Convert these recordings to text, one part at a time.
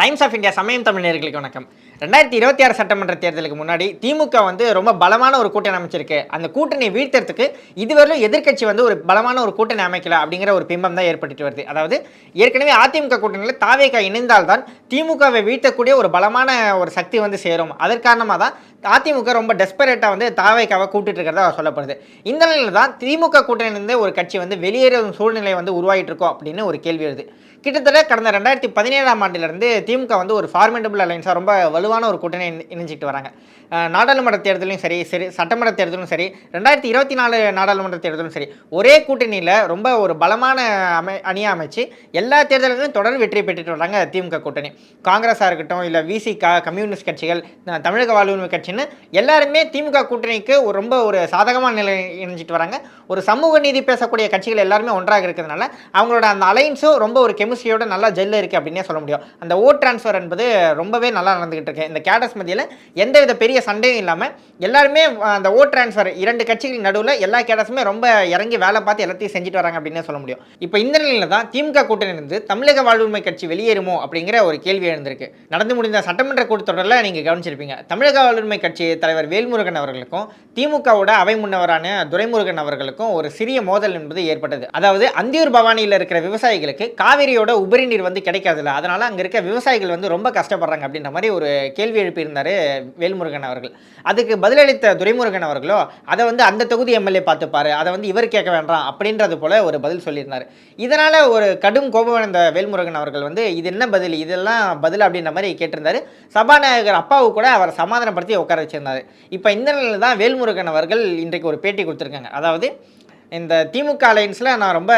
Times of India சமயம் தமிழர்களுக்கு வணக்கம். ரெண்டாயிரத்தி இருபத்தி ஆறு சட்டமன்ற தேர்தலுக்கு முன்னாடி திமுக வந்து ரொம்ப பலமான ஒரு கூட்டணி அமைச்சிருக்கு. அந்த கூட்டணி வீழ்த்துறதுக்கு இதுவரையிலும் எதிர்க்கட்சி வந்து ஒரு பலமான ஒரு கூட்டணி அமைக்கல அப்படிங்கிற ஒரு பிம்பம் தான் ஏற்பட்டு வருது. அதாவது ஏற்கனவே அதிமுக கூட்டணியில் தாவேகா இணைந்தால்தான் திமுகவை வீழ்த்தக்கூடிய ஒரு பலமான ஒரு சக்தி வந்து சேரும். அதன் காரணமாக தான் அதிமுக ரொம்ப டெஸ்பரேட்டாக வந்து தாவேக்காவை கூப்பிட்டு இருக்கிறதா சொல்லப்படுது. இந்த நிலையில் தான் திமுக கூட்டணியிலிருந்து ஒரு கட்சி வந்து வெளியேறும் சூழ்நிலை வந்து உருவாகிட்டு இருக்கோம் அப்படின்னு ஒரு கேள்வி வருது. கிட்டத்தட்ட கடந்த ரெண்டாயிரத்தி பதினேழாம் ஆண்டிலிருந்து திமுக வந்து ஒரு ஃபார்மேட்டபிள் அலைன்ஸாக ரொம்ப வலுவான ஒரு கூட்டணி இணைஞ்சிட்டு வராங்க. நாடாளுமன்ற தேர்தலும் சரி சரி சட்டமன்ற தேர்தலும் சரி ரெண்டாயிரத்தி இருபத்தி நாலு நாடாளுமன்ற தேர்தலும் சரி ஒரே கூட்டணியில் ரொம்ப ஒரு பலமான அமை அணியாக அமைச்சு எல்லா தேர்தல்களிலும் தொடர் வெற்றி பெற்றுட்டு வராங்க திமுக கூட்டணி. காங்கிரஸாக இருக்கட்டும் இல்லை விசிகா கம்யூனிஸ்ட் கட்சிகள் தமிழக வாழ்வுரிமை கட்சின்னு எல்லாருமே திமுக கூட்டணிக்கு ஒரு ரொம்ப ஒரு சாதகமான நிலை இணைஞ்சிட்டு வராங்க. ஒரு சமூக நீதி பேசக்கூடிய கட்சிகள் எல்லாருமே ஒன்றாக இருக்கிறதுனால அவங்களோட அந்த அலைன்ஸும் ரொம்ப ஒரு கெமிஸ்ட்ரியோட நல்லா ஜெல்ல இருக்குது அப்படின்னே சொல்ல முடியும். அந்த ஓட் ட்ரான்ஸ்ஃபர் என்பது ரொம்பவே நல்லா நடந்துகிட்டு இருக்கு. இந்த கேடஸ் மத்தியில் எந்தவித பெரிய சண்டையும் இல்லாமல் எல்லாருமே அந்த ஓட் ட்ரான்ஸ்ஃபர் இரண்டு கட்சிகளின் நடுவில் எல்லா கேடஸுமே ரொம்ப இறங்கி வேலை பார்த்து எல்லாத்தையும் செஞ்சுட்டு வராங்க அப்படின்னே சொல்ல முடியும். இப்போ இந்த நிலையில் தான் திமுக கூட்டணியிலிருந்து தமிழக வாழ்வுரிமை கட்சி வெளியேறுமோ அப்படிங்கிற ஒரு கேள்வி எழுந்திருக்கு. நடந்து முடிந்த சட்டமன்ற கூட்டத்தொடரில் நீங்கள் கவனிச்சிருப்பீங்க. தமிழக வாழ்வுரிமை கட்சி தலைவர் வேல்முருகன் அவர்களுக்கும் திமுகவோட அவை முன்னவரான துரைமுருகன் அவர்களுக்கும் ஒரு சிறிய மோதல் என்பது ஏற்பட்டது. அதாவது அந்தியூர் பவானியில் இருக்கிற விவசாயிகளுக்கு காவிரியோட உபரி நீர் வந்து கிடைக்காதுல்ல. அதனால் அங்கே இருக்க விவசாயிகள் வந்து ரொம்ப கஷ்டப்படுறாங்க அப்படின்ற மாதிரி ஒரு கேள்வி எழுப்பியிருந்தார் வேல்முருகன் அவர்கள். அதுக்கு பதிலளித்த துரைமுருகன் அவர்களோ அதை வந்து அந்த தொகுதி எம்எல்ஏ பார்த்துப்பாரு. அதை வந்து இவர் கேட்க வேண்டாம். அப்படின்றது போல ஒரு பதில் சொல்லியிருந்தார். இதனால் ஒரு கடும் கோபம் அடைந்த வேல்முருகன் அவர்கள் வந்து இது என்ன பதில்? இதெல்லாம் பதில் அப்படின்ற மாதிரி கேட்டிருந்தாரு. சபாநாயகர் அப்பாவு கூட அவரை சமாதானப்படுத்தி உட்கார வச்சிருந்தார். இப்போ இந்த நிலையில் தான் வேல்முருகன் அவர்கள் இன்றைக்கு ஒரு பேட்டி கொடுத்துருக்காங்க. அதாவது இந்த திமுக அலையன்ஸில் நான் ரொம்ப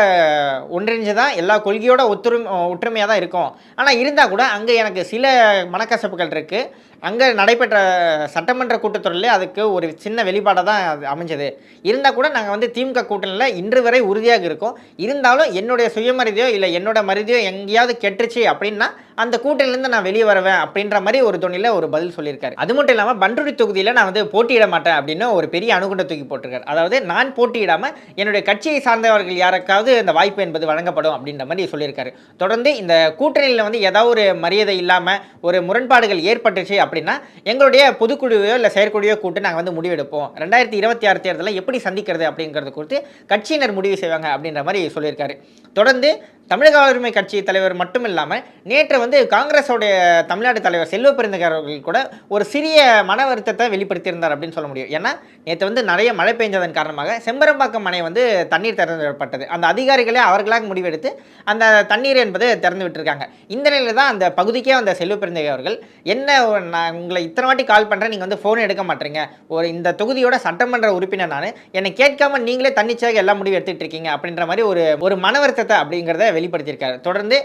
ஒன்றிணைஞ்சு தான் எல்லா கொள்கையோட ஒத்துரும் ஒற்றுமையாக தான் இருக்கும். ஆனால் இருந்தால் கூட அங்கே எனக்கு சில மனக்கசப்புகள் இருக்குது அங்கே நடைபெற்ற சட்டமன்ற கூட்டத்தொடரில் அதுக்கு ஒரு சின்ன வெளிப்பாடாக தான் அது அமைஞ்சது. இருந்தால் கூட நாங்கள் வந்து திமுக கூட்டணியில் இன்று வரை உறுதியாக இருக்கோம். இருந்தாலும் என்னுடைய சுயமரிதியோ இல்லை என்னோட மரிதியோ எங்கேயாவது கெட்டுச்சு அப்படின்னா அந்த கூட்டணிலேருந்து நான் வெளியே வருவேன் அப்படின்ற மாதிரி ஒரு துணியில் ஒரு பதில் சொல்லியிருக்காரு. அது மட்டும் இல்லாமல் பண்ருட்டி தொகுதியில் நான் வந்து போட்டியிட மாட்டேன் அப்படின்னு ஒரு பெரிய அணுகுண்டை தூக்கி போட்டிருக்காரு. அதாவது நான் போட்டியிடாமல் என்னுடைய கட்சியை சார்ந்தவர்கள் யாருக்காவது இந்த வாய்ப்பு என்பது வழங்கப்படும் அப்படின்ற மாதிரி சொல்லியிருக்காரு. தொடர்ந்து இந்த கூட்டணியில் வந்து ஏதாவது ஒரு மரியாதை இல்லாமல் ஒரு முரண்பாடுகள் ஏற்பட்டுச்சு அப்படின்னா எங்களுடைய பொதுக்குழுவையோ இல்லை செயற்குழுவையோ கூட்டு நாங்கள் வந்து முடிவெடுப்போம். ரெண்டாயிரத்தி இருபத்தி ஆறு தேர்தலில் எப்படி சந்திக்கிறது அப்படிங்கிறது குறித்து கட்சியினர் முடிவு செய்வாங்க அப்படின்ற மாதிரி சொல்லியிருக்காரு. தொடர்ந்து தமிழக உரிமை கட்சி தலைவர் மட்டும் இல்லாமல் நேற்று வந்து காங்கிரஸோடைய தமிழ்நாடு தலைவர் செல்வ பெருந்தகர்கள் கூட ஒரு சிறிய மன வருத்தத்தை வெளிப்படுத்தியிருந்தார் அப்படின்னு சொல்ல முடியும். ஏன்னா நேற்று வந்து நிறைய மழை பெஞ்சதன் காரணமாக செம்பரம்பாக்கம் அணை வந்து தண்ணீர் திறந்துவிடப்பட்டது. அந்த அதிகாரிகளே அவர்களாக முடிவெடுத்து அந்த தண்ணீர் என்பது திறந்து விட்டுருக்காங்க இந்த நிலையில் தான் அந்த பகுதிக்கே வந்த செல்வ பெருந்தகை அவர்கள் என்ன நான் உங்களை இத்தனை வாட்டி கால் பண்ணுறேன் நீங்கள் வந்து ஃபோன் எடுக்க மாட்டீங்க. ஒரு இந்த தொகுதியோட சட்டமன்ற உறுப்பினர் நான். என்னை கேட்காம நீங்களே தன்னிச்சையாக எல்லா முடிவு எடுத்துகிட்டு இருக்கீங்க. அப்படின்ற மாதிரி ஒரு ஒரு மன வருத்தத்தை அப்படிங்கிறத வெளிப்படுத்தியிருக்காரு. தொடர்ந்து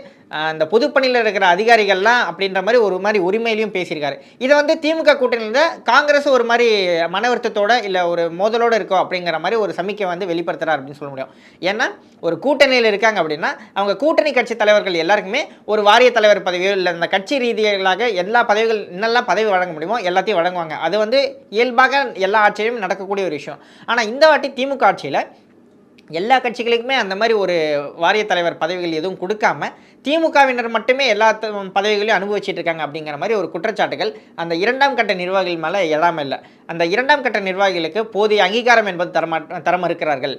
அந்த பொதுப்பணியில் இருக்கிற அதிகாரிகள்லாம் அப்படின்ற மாதிரி ஒரு மாதிரி உரிமையிலையும் பேசியிருக்காரு. இதை வந்து திமுக கூட்டணியில் காங்கிரஸ் ஒரு மாதிரி மன வருத்தத்தோட இல்லை ஒரு மோதலோடு இருக்கோ அப்படிங்கிற மாதிரி ஒரு சமிக்கை வந்து வெளிப்படுத்துகிறார் அப்படின்னு சொல்ல முடியும். ஏன்னா ஒரு கூட்டணியில் இருக்காங்க அப்படின்னா அவங்க கூட்டணி கட்சி தலைவர்கள் எல்லாருக்குமே ஒரு வாரிய தலைவர் பதவியோ இல்லை இந்த கட்சி ரீதியாக எல்லா பதவிகள் என்னெல்லாம் பதவி வழங்க முடியுமோ எல்லாத்தையும் வழங்குவாங்க. அது வந்து இயல்பாக எல்லா ஆட்சியிலும் நடக்கக்கூடிய ஒரு விஷயம். ஆனால் இந்த வாட்டி திமுக ஆட்சியில் எல்லா கட்சிகளுக்குமே அந்த மாதிரி ஒரு வாரிய தலைவர் பதவிகள் எதுவும் கொடுக்காம திமுகவினர் மட்டுமே எல்லா பதவிகளையும் அனுபவிச்சுட்டு இருக்காங்க அப்படிங்கிற மாதிரி ஒரு குற்றச்சாட்டுகள் அந்த இரண்டாம் கட்ட நிர்வாகிகள் மேலே எழாமல் இல்லை. அந்த இரண்டாம் கட்ட நிர்வாகிகளுக்கு போதிய அங்கீகாரம் என்பது தரமா தர மறுக்கிறார்கள்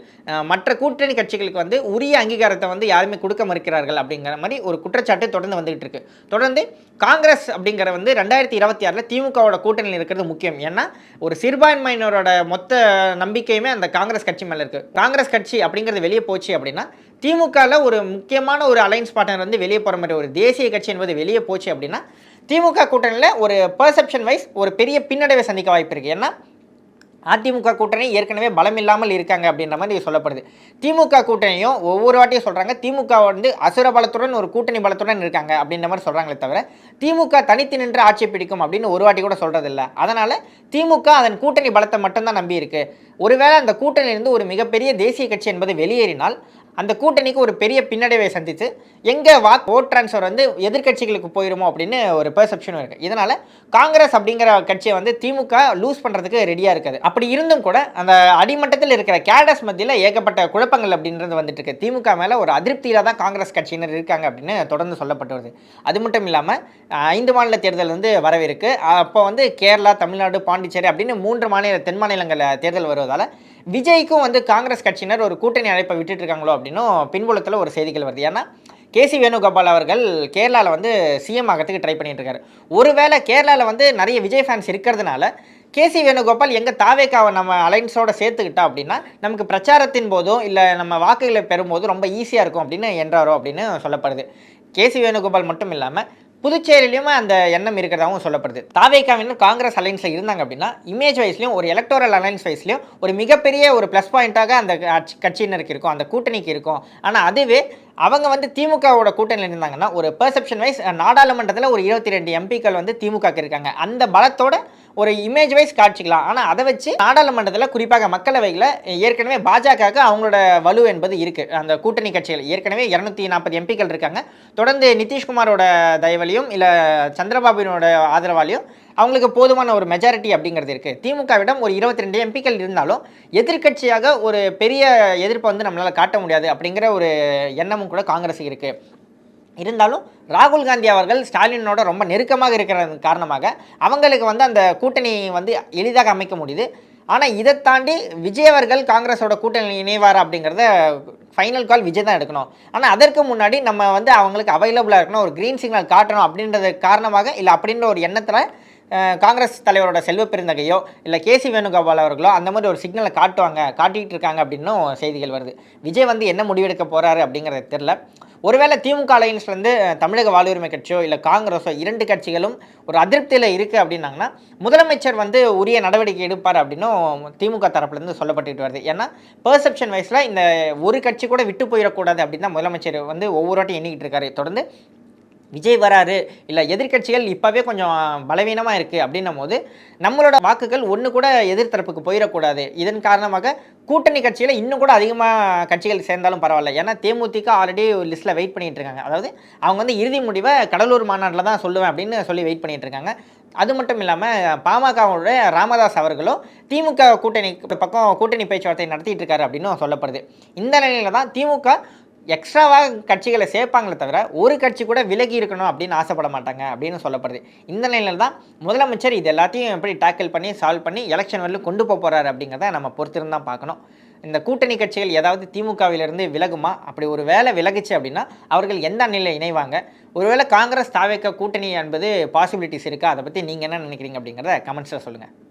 மற்ற கூட்டணி கட்சிகளுக்கு வந்து உரிய அங்கீகாரத்தை வந்து யாருமே கொடுக்க மறுக்கிறார்கள் அப்படிங்கிற மாதிரி ஒரு குற்றச்சாட்டு தொடர்ந்து வந்துகிட்டு இருக்கு. தொடர்ந்து காங்கிரஸ் அப்படிங்கிற வந்து ரெண்டாயிரத்தி இருபத்தி ஆறில் திமுகவோட கூட்டணியில் இருக்கிறது முக்கியம். ஏன்னா ஒரு சிறுபான்மையினரோட மொத்த நம்பிக்கையுமே அந்த காங்கிரஸ் கட்சி மேலே இருக்குது காங்கிரஸ் கட்சி அப்படிங்கிறது வெளியே போச்சு அப்படின்னா திமுகவில் ஒரு முக்கியமான ஒரு அலைன்ஸ் பார்ட்னர் வந்து வெளியே போகிற மாதிரி ஒரு தேசிய கட்சி என்பது வெளியே போச்சு அப்படின்னா திமுக கூட்டணியில் ஒரு பர்செப்ஷன் வைஸ் ஒரு பெரிய பின்னடைவை சந்திக்க வாய்ப்பு இருக்குது ஏன்னா அதிமுக கூட்டணி ஏற்கனவே பலம் இல்லாமல் இருக்காங்க அப்படின்ற மாதிரி சொல்லப்படுது. திமுக கூட்டணியும் ஒவ்வொரு வாட்டியும் சொல்கிறாங்க திமுக வந்து அசுர பலத்துடன் ஒரு கூட்டணி பலத்துடன் இருக்காங்க அப்படின்ற மாதிரி சொல்கிறாங்களே தவிர திமுக தனித்து நின்று ஆட்சி பிடிக்கும் அப்படின்னு ஒரு வாட்டி கூட சொல்கிறதில்ல அதனால் திமுக அதன் கூட்டணி பலத்தை மட்டும்தான் நம்பியிருக்கு. ஒருவேளை அந்த கூட்டணியிலிருந்து ஒரு மிகப்பெரிய தேசிய கட்சி என்பது வெளியேறினால் அந்த கூட்டணிக்கு ஒரு பெரிய பின்னடைவை சந்தித்து எங்கே வா ஓட் ட்ரான்ஸ்ஃபர் வந்து எதிர்க்கட்சிகளுக்கு போயிடுமோ அப்படின்னு ஒரு பெர்செப்ஷனும் இருக்குது இதனால் காங்கிரஸ் அப்படிங்கிற கட்சியை வந்து திமுக லூஸ் பண்ணுறதுக்கு ரெடியாக இருக்குது. அப்படி இருந்தும் கூட அந்த அடிமட்டத்தில் இருக்கிற கேடஸ் மத்தியில் ஏகப்பட்ட குழப்பங்கள் அப்படின்றது வந்துட்டு இருக்கு. திமுக மேலே ஒரு அதிருப்தியில் தான் காங்கிரஸ் கட்சியினர் இருக்காங்க அப்படின்னு தொடர்ந்து சொல்லப்பட்டு வருது அது மட்டும் இல்லாமல் ஐந்து மாநில தேர்தல் வந்து வரவிருக்கு. அப்போ வந்து கேரளா தமிழ்நாடு பாண்டிச்சேரி அப்படின்னு மூன்று மாநில தென் மாநிலங்களில் தேர்தல் வருவதால் விஜய்க்கும் வந்து காங்கிரஸ் கட்சியினர் ஒரு கூட்டணி அழைப்பை விட்டுட்டு இருக்காங்களோ அப்படின்னும் பின்புலத்தில் ஒரு செய்திகள் வருது. ஏன்னா கேசி வேணுகோபால் அவர்கள் கேரளாவில் வந்து சிஎம் ஆகிறதுக்கு ட்ரை பண்ணிட்டு இருக்காரு ஒருவேளை கேரளாவில் வந்து நிறைய விஜய் ஃபேன்ஸ் இருக்கிறதுனால கேசி வேணுகோபால் எங்கே தாவேக்காவை நம்ம அலைன்ஸோட சேர்த்துக்கிட்டா அப்படின்னா நமக்கு பிரச்சாரத்தின் போதும் இல்லை நம்ம வாக்குகளை பெறும்போது ரொம்ப ஈஸியாக இருக்கும் அப்படின்னு என்றாரோ அப்படின்னு சொல்லப்படுது. கேசி வேணுகோபால் மட்டும் இல்லாமல் புதுச்சேரியிலையும் அந்த எண்ணம் இருக்கிறதாகவும் சொல்லப்படுது. தாவேக்காவினர் காங்கிரஸ் அலைன்ஸில் இருந்தாங்க அப்படின்னா இமேஜ் வைஸ்லையும் ஒரு எலக்டோரல் அலைன்ஸ் வைஸ்லையும் ஒரு மிகப்பெரிய ஒரு ப்ளஸ் பாயிண்ட்டாக அந்த கட்சியினருக்கு இருக்கும் அந்த கூட்டணிக்கு இருக்கும். ஆனால் அதுவே அவங்க வந்து திமுகவோட கூட்டணியில் இருந்தாங்கன்னா ஒரு பெர்செப்ஷன் வைஸ் நாடாளுமன்றத்தில் ஒரு இருபத்தி ரெண்டு எம்பிக்கள் வந்து திமுகக்கு இருக்காங்க. அந்த பலத்தோட ஒரு இமேஜ் வைஸ் காட்சிக்கலாம். ஆனால் அதை வச்சு நாடாளுமன்றத்தில் குறிப்பாக மக்களவையில் ஏற்கனவே பாஜகவுக்கு அவங்களோட வலு என்பது இருக்குது அந்த கூட்டணி கட்சிகள். ஏற்கனவே இரநூத்தி நாற்பது எம்பிக்கள் இருக்காங்க. தொடர்ந்து நிதிஷ்குமாரோட தயவலையும் இல்லை சந்திரபாபுவினோட ஆதரவாலையும் அவங்களுக்கு போதுமான ஒரு மெஜாரிட்டி அப்படிங்கிறது இருக்குது திமுகவிடம் ஒரு இருபத்தி ரெண்டு எம்பிக்கள் இருந்தாலும் எதிர்க்கட்சியாக ஒரு பெரிய எதிர்ப்பை வந்து நம்மளால் காட்ட முடியாது அப்படிங்கிற ஒரு எண்ணமும் கூட காங்கிரஸ் இருக்குது இருந்தாலும் ராகுல் காந்தி அவர்கள் ஸ்டாலினோட ரொம்ப நெருக்கமாக இருக்கிறது காரணமாக அவங்களுக்கு வந்து அந்த கூட்டணி வந்து எளிதாக அமைக்க முடியுது. ஆனால் இதை தாண்டி விஜய் அவர்கள் காங்கிரஸோட கூட்டணி இணைவார் அப்படிங்கிறத ஃபைனல் கால் விஜய் தான் எடுக்கணும். ஆனால் அதற்கு முன்னாடி நம்ம வந்து அவங்களுக்கு அவைலபிளாக இருக்கணும் ஒரு க்ரீன் சிக்னல் காட்டணும் அப்படின்றது காரணமாக இல்லை அப்படின்ற ஒரு எண்ணத்தில் காங்கிரஸ் தலைவரோட செல்வ பெருந்தகையோ இல்லை கேசி வேணுகோபால் அவர்களோ அந்த மாதிரி ஒரு சிக்னலை காட்டுவாங்க காட்டிகிட்டு இருக்காங்க அப்படின்னும் செய்திகள் வருது. விஜய் வந்து என்ன முடிவெடுக்க போகிறாரு அப்படிங்கிறது தெரில ஒருவேளை திமுக அலையன்ஸ்லேருந்து தமிழக வாழ்வுரிமை கட்சியோ இல்லை காங்கிரஸோ இரண்டு கட்சிகளும் ஒரு அதிருப்தியில் இருக்குது அப்படின்னாங்கன்னா முதலமைச்சர் வந்து உரிய நடவடிக்கை எடுப்பார் அப்படின்னும் திமுக தரப்புலேருந்து சொல்லப்பட்டுட்டு வருது. ஏன்னா பெர்செப்ஷன் வைஸில் இந்த ஒரு கட்சி கூட விட்டு போயிடக்கூடாது அப்படின்னு தான் முதலமைச்சர் வந்து ஒவ்வொரு வாட்டி எண்ணிக்கிட்டு இருக்காரு. தொடர்ந்து விஜய் வராரு இல்லை எதிர்க்கட்சிகள் இப்போவே கொஞ்சம் பலவீனமாக இருக்குது அப்படின்னும் போது நம்மளோட வாக்குகள் ஒன்று கூட எதிர்த்தரப்புக்கு போயிடக்கூடாது. இதன் காரணமாக கூட்டணி கட்சியில் இன்னும் கூட அதிகமாக கட்சிகள் சேர்ந்தாலும் பரவாயில்ல. ஏன்னா தேமுதிக ஆல்ரெடி ஒரு லிஸ்ட்டில் வெயிட் பண்ணிகிட்டு இருக்காங்க. அதாவது அவங்க வந்து இறுதி முடிவை கடலூர் மாநாட்டில் தான் சொல்லுவேன் அப்படின்னு சொல்லி வெயிட் பண்ணிகிட்டு இருக்காங்க. அது மட்டும் இல்லாமல் பாமகவுடைய ராமதாஸ் அவர்களும் திமுக கூட்டணி பக்கம் கூட்டணி பேச்சுவார்த்தை நடத்திட்டு இருக்காரு அப்படின்னும் சொல்லப்படுது. இந்த நிலையில தான் திமுக எக்ஸ்ட்ராவாக கட்சிகளை சேர்ப்பாங்களே தவிர ஒரு கட்சி கூட விலகி இருக்கணும் அப்படின்னு ஆசைப்பட மாட்டாங்க அப்படின்னு சொல்லப்படுது. இந்த நிலையில் தான் முதலமைச்சர் இது எல்லாத்தையும் எப்படி டேக்கிள் பண்ணி சால்வ் பண்ணி எலெக்ஷன் வரலும் கொண்டு போக போகிறாரு அப்படிங்கிறத நம்ம பொறுத்திருந்து தான் பார்க்கணும். இந்த கூட்டணி கட்சிகள் ஏதாவது திமுகவிலிருந்து விலகுமா? அப்படி ஒரு வேலை விலகுச்சு அப்படின்னா அவர்கள் எந்த அணியில் இணைவாங்க? ஒருவேளை காங்கிரஸ் தாவேக்க கூட்டணி என்பது பாசிபிலிட்டிஸ் இருக்கா? அதை பற்றி நீங்கள் என்ன நினைக்கிறீங்க அப்படிங்கிறத கமெண்ட்ஸில் சொல்லுங்கள்